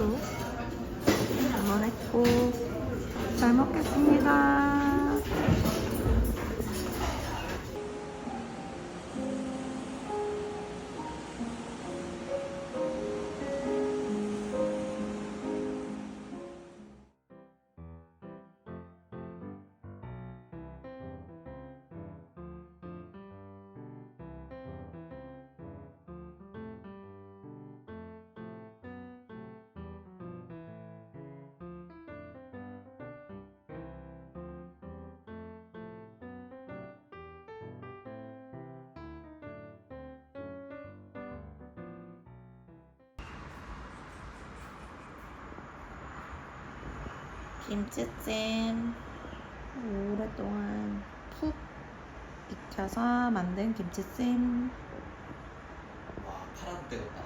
Uhum. 김치찜 오랫동안 푹 익혀서 만든 김치찜 와 파란 때였다.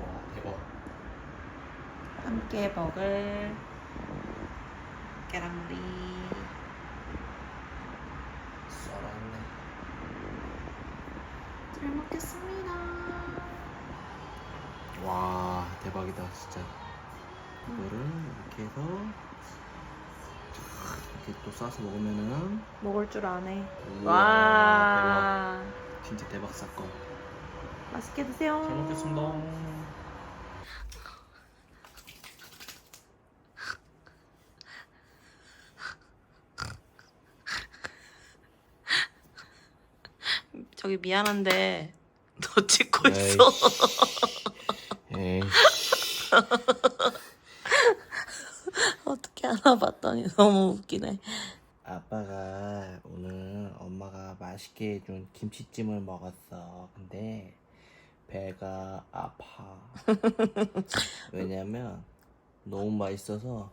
와 대박. 함께 먹을 계란물이 썰었네. 잘 먹겠습니다. 와 대박이다 진짜. 이거를 이렇게 해서 이렇게 또 싸서 먹으면은 먹을 줄 아네. 우와, 와 대박. 진짜 대박 사건. 맛있게 드세요. 잘 먹겠습니다. 저기 미안한데 너 찍고 있어. 에이. 어떻게 알아봤더니 너무 웃기네. 아빠가 오늘 엄마가 맛있게 해준 김치찜을 먹었어. 근데 배가 아파. 왜냐면 너무 맛있어서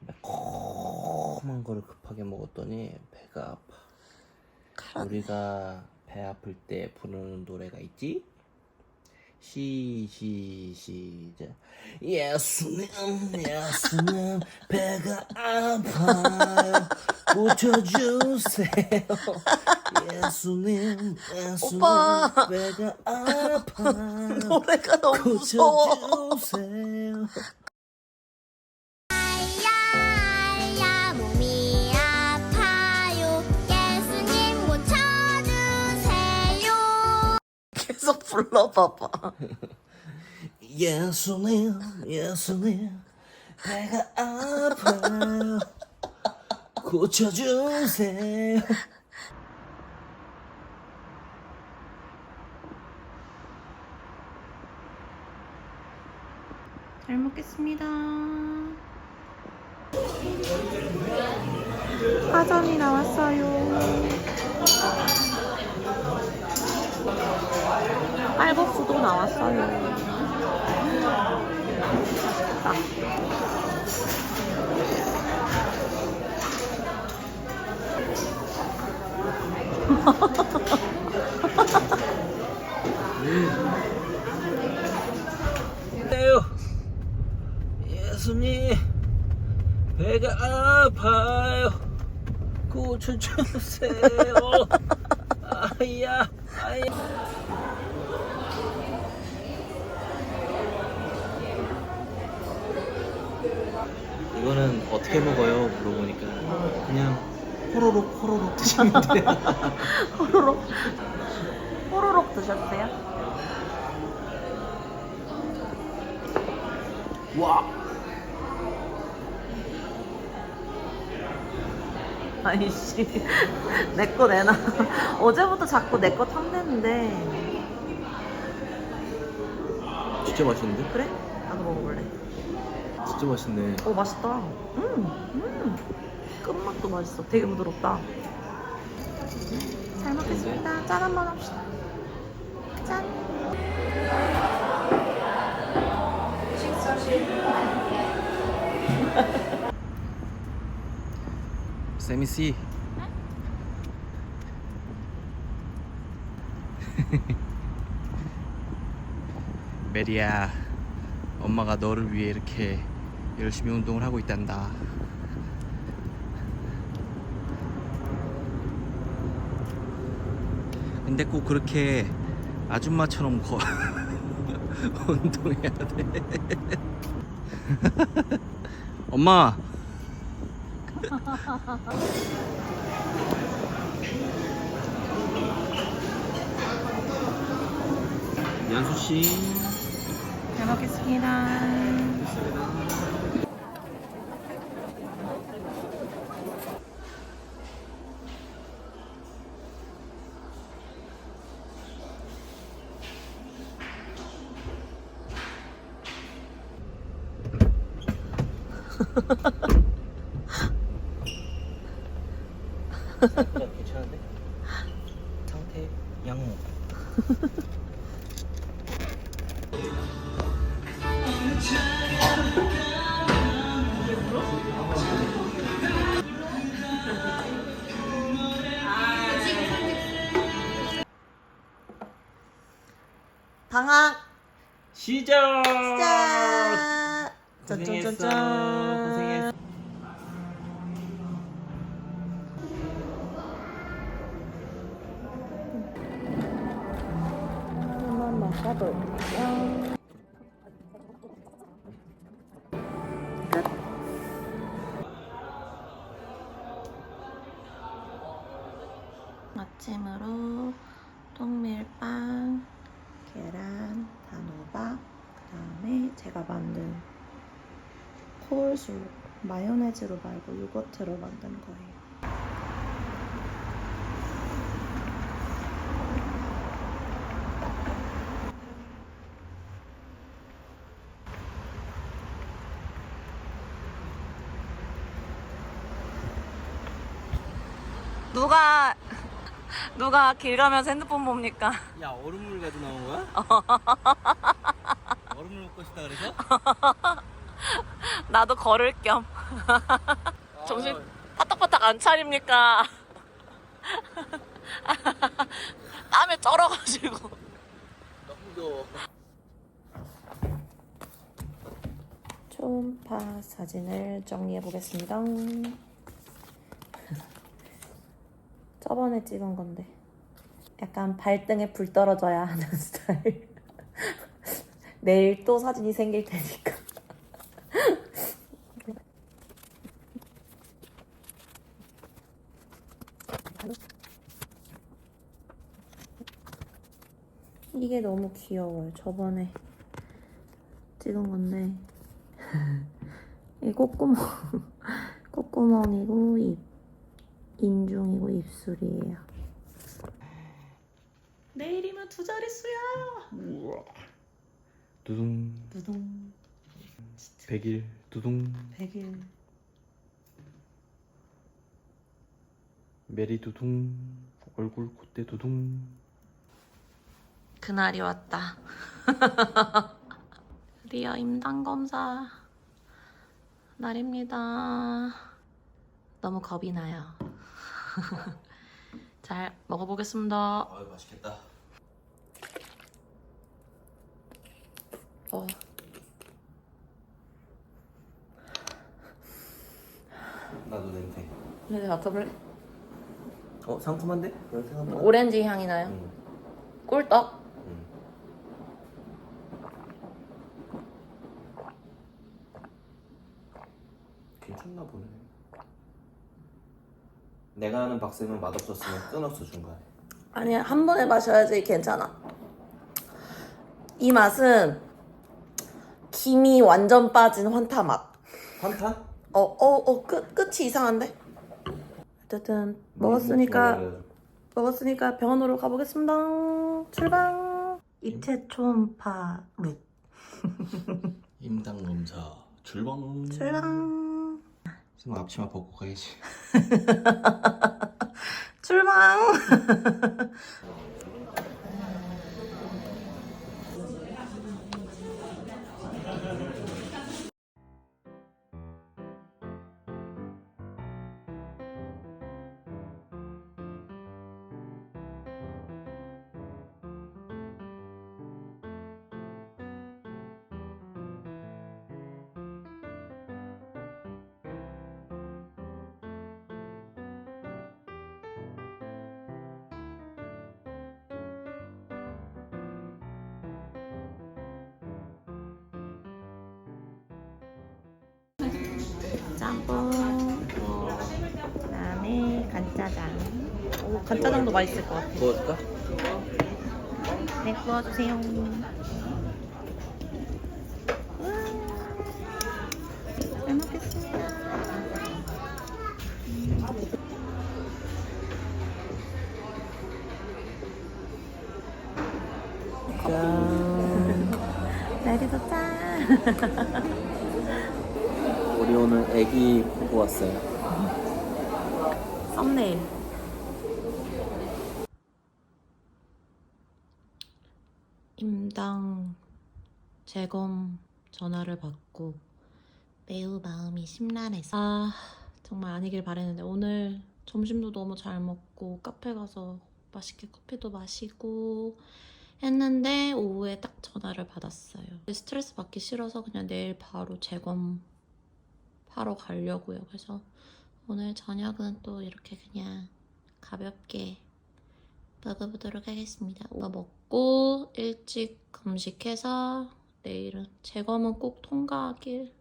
매콤한 거를 급하게 먹었더니 배가 아파. 우리가 배 아플 때 부르는 노래가 있지? 시, 시, 시작. 예수님, 예수님, 배가 아파요. 고쳐주세요. 예수님, 예수님, 오빠. 배가 아파요. 노래가 너무 무서워. 고쳐주세요. 계속 불러봐봐. 예수님, 예수님, 배가 아파요. 고쳐주세요. 잘 먹겠습니다. 파전이 나왔어요. 빨국수도 나왔어요. 맛있다. 예수님 배가 아파요. 고쳐주세요. 아야 아야. 이거는 어떻게 먹어요? 물어보니까 그냥 호로록 호로록 돼요 호로록. 호로록 드셨어요? 와. 아이씨. 내 거 내놔. 어제부터 자꾸 내 거 탐내는데. 진짜 맛있는데? 그래? 나도 먹어볼래 진짜 맛있네. 오 맛있다. 음, 음. 끝맛도 맛있어. 되게 부드럽다. 잘 먹겠습니다. 짠 한번 합시다. 짠. 세미 씨. 메리야 엄마가 너를 위해 이렇게 열심히 운동을 하고 있단다 근데 꼭 그렇게 아줌마처럼 거 운동해야 돼 엄마. 연수 씨. 잘 먹겠습니다. 괜찮은데? 상태 양호. 방학 시작. 짠! 고생했어. 고생했어. 아침으로 통밀빵, 계란, 단호박, 그 다음에 제가 만든 코울술 마요네즈로 말고 요거트로 만든 거예요. 누가 누가 길 가면서 핸드폰 봅니까? 야 얼음물 가지고 나온 거야? 얼음물 먹고 싶다 그래서? 나도 걸을 겸 정신 파딱파딱 안 차립니까? 땀에 쩔어가지고 너무. 초음파 사진을 정리해 보겠습니다. 저번에 찍은 건데 약간 발등에 불 떨어져야 하는 스타일. 내일 또 사진이 생길 테니까. 이게 너무 귀여워요. 저번에 찍은 건데. 이 콧구멍 콧구멍이고 입 인중이고 입술이에요. 내일이면 두 자릿수야. 두둥. 두둥. 100일. 두둥. 100일. 메리 두둥. 얼굴 콧대 두둥 그날이 왔다. 드디어 임당 검사 날입니다. 너무 겁이 나요. 잘 먹어보겠습니다. 아유 맛있겠다 어. 나도 냄새 네, 맡아볼래? 어 상큼한데? 오렌지 향이 나요. 응. 꿀떡. 응. 괜찮나 보네 내가 아는 박쌤은 맛없었으면 끊었어 중간에 아니 한 번에 마셔야지 괜찮아. 이 맛은 김이 완전 빠진 환타 맛. 환타? 어, 어, 어, 끝, 끝이 이상한데? 어쨌든 먹었으니까 먹었으니까 병원으로 가보겠습니다. 출발. 입체 초음파 룩. 임당 검사 출방 출발. 지금 앞치마 벗고 가야지 출발. 짬뽕. 그다음에 간짜장. 오, 간짜장도 맛있을 것 같아. 구워줄까? 네, 구워주세요. 우와, 잘 먹겠습니다. 날이도 짠. 우리 오늘 애기 보고 왔어요. 썸네일. 임당 재검 전화를 받고 매우 마음이 심란해서 아 정말 아니길 바랬는데 오늘 점심도 너무 잘 먹고 카페 가서 맛있게 커피도 마시고 했는데 오후에 딱 전화를 받았어요. 스트레스 받기 싫어서 그냥 내일 바로 재검 하러 가려고요. 그래서 오늘 저녁은 또 이렇게 그냥 가볍게 먹어보도록 하겠습니다. 이거 먹고 일찍 금식해서 내일은 재검은 꼭 통과하길.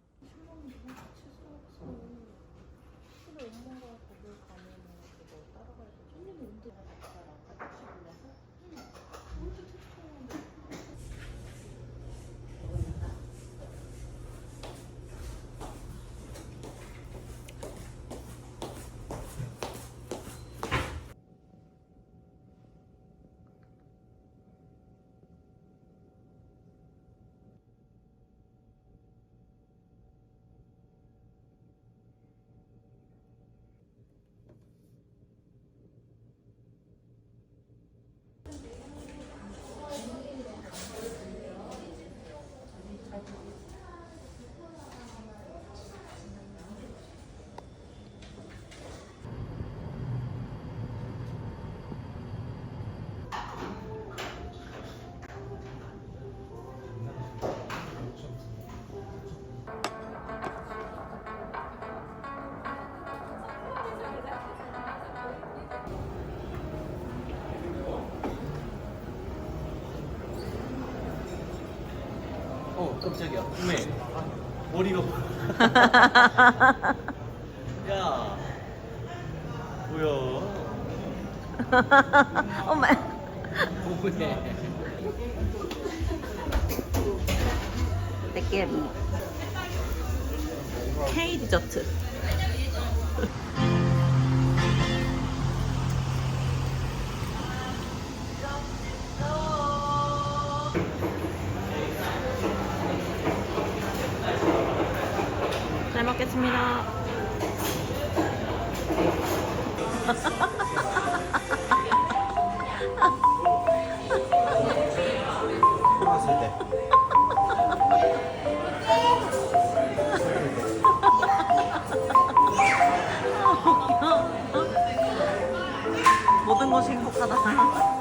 깜짝이야. 어메 머리가. 야 뭐야? 엄마. 뭐해? 내게 K 디저트. 먹겠습니다. 모든 것이 행복하다.